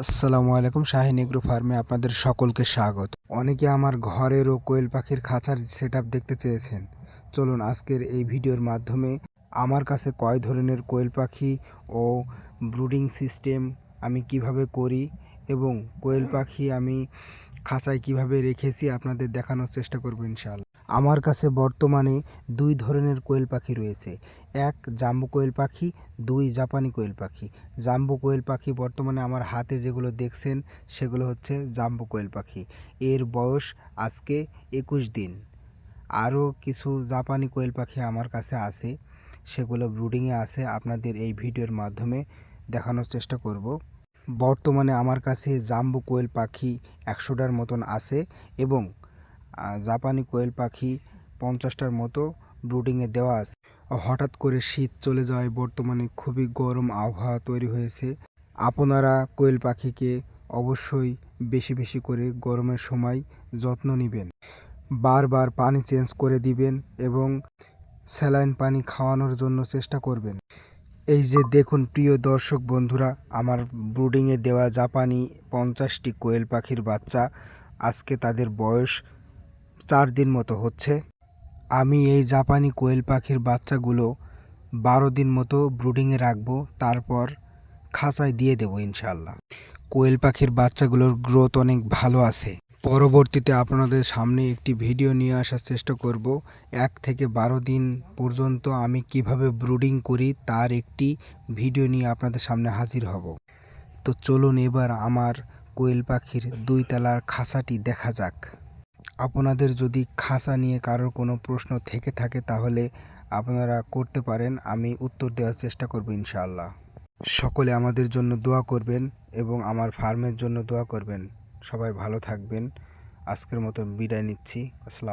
আসসালামু আলাইকুম, শাহিন এগ্রো ফার্মে আপনাদের সকলকে স্বাগত। অনেকে আমার ঘরের ও কোয়েল পাখির খাঁচার সেট দেখতে চেয়েছেন। চলুন আজকের এই ভিডিওর মাধ্যমে আমার কাছে কয় ধরনের কোয়েল পাখি ও ব্রুডিং সিস্টেম আমি কীভাবে করি এবং কোয়েল পাখি আমি খাঁচায় কীভাবে রেখেছি আপনাদের দেখানোর চেষ্টা করব ইনশাআল্লাহ। আমার কাছে বর্তমানে দুই ধরনের কোয়েল পাখি রয়েছে। এক জাম্বু কোয়েল পাখি, দুই জাপানি কোয়েল পাখি। জাম্বু কোয়েল পাখি বর্তমানে আমার হাতে যেগুলো দেখছেন, সেগুলো হচ্ছে জাম্বু কোয়েল পাখি। এর বয়স আজকে একুশ দিন। আরও কিছু জাপানি কোয়েল পাখি আমার কাছে আছে, সেগুলো ব্রুডিংয়ে আছে, আপনাদের এই ভিডিওর মাধ্যমে দেখানোর চেষ্টা করব। বর্তমানে আমার কাছে জাম্বু কোয়েল পাখি একশোটার মতন আছে এবং জাপানি কোয়েল পাখি পঞ্চাশটার মতো ব্রুডিংয়ে দেওয়া আছে। হঠাৎ করে শীত চলে যাওয়ায় বর্তমানে খুবই গরম আবহাওয়া তৈরি হয়েছে। আপনারা কোয়েল পাখিকে অবশ্যই বেশি বেশি করে গরমের সময় যত্ন নেবেন। বারবার পানি চেঞ্জ করে দিবেন এবং স্যালাইন পানি খাওয়ানোর জন্য চেষ্টা করবেন। এই যে দেখুন, প্রিয় দর্শক বন্ধুরা, আমার ব্রুডিংয়ে দেওয়া জাপানি পঞ্চাশটি কোয়েল পাখির বাচ্চা, আজকে তাদের বয়স চার দিন মতো হচ্ছে। আমি এই জাপানি কোয়েল পাখির বাচ্চাগুলো বারো দিন মতো ব্রুডিংয়ে রাখব, তারপর খাঁচায় দিয়ে দেবো ইনশাল্লাহ কোয়েল পাখির বাচ্চাগুলোর গ্রোথ অনেক ভালো আছে। পরবর্তীতে আপনাদের সামনে একটি ভিডিও নিয়ে আসার চেষ্টা করব। এক থেকে বারো দিন পর্যন্ত আমি কীভাবে ব্রুডিং করি, তার একটি ভিডিও নিয়ে আপনাদের সামনে হাজির হব। তো চলুন এবার আমার কোয়েল পাখির দুই তলার খাঁচাটি দেখা যাক। আপনাদের যদি খাঁচা নিয়ে কারোর কোনো প্রশ্ন থেকে থাকে তাহলে আপনারা করতে পারেন, আমি উত্তর দেওয়ার চেষ্টা করব ইনশাআল্লাহ। সকলে আমাদের জন্য দোয়া করবেন এবং আমার ফার্মের জন্য দোয়া করবেন। সবাই ভালো থাকবেন। আজকের মতো বিদায় নিচ্ছি। আসসালাম